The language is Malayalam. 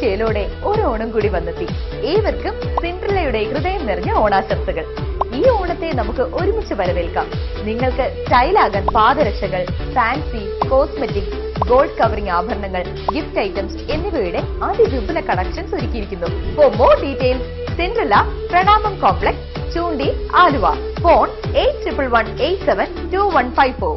ചേലോടെ ഒരു ഓണം കൂടി വന്നെത്തി. ഏവർക്കും സിൻഡ്രലയുടെ ഹൃദയം നിറഞ്ഞ ഓണാശംസകൾ. ഈ ഓണത്തെ നമുക്ക് ഒരുമിച്ച് വരവേൽക്കാം. നിങ്ങൾക്ക് സ്റ്റൈലാകാൻ പാദരക്ഷകൾ ഫാൻസി കോസ്മെറ്റിക്സ് ഗോൾഡ് കവറിംഗ് ആഭരണങ്ങൾ ഗിഫ്റ്റ് ഐറ്റംസ് എന്നിവയുടെ അതിവിപുല കളക്ഷൻസ് ഒരുക്കിയിരിക്കുന്നു. For more details Cinderella Pranamam complex Choondi Aluva phone eight triple one eight seven two one five four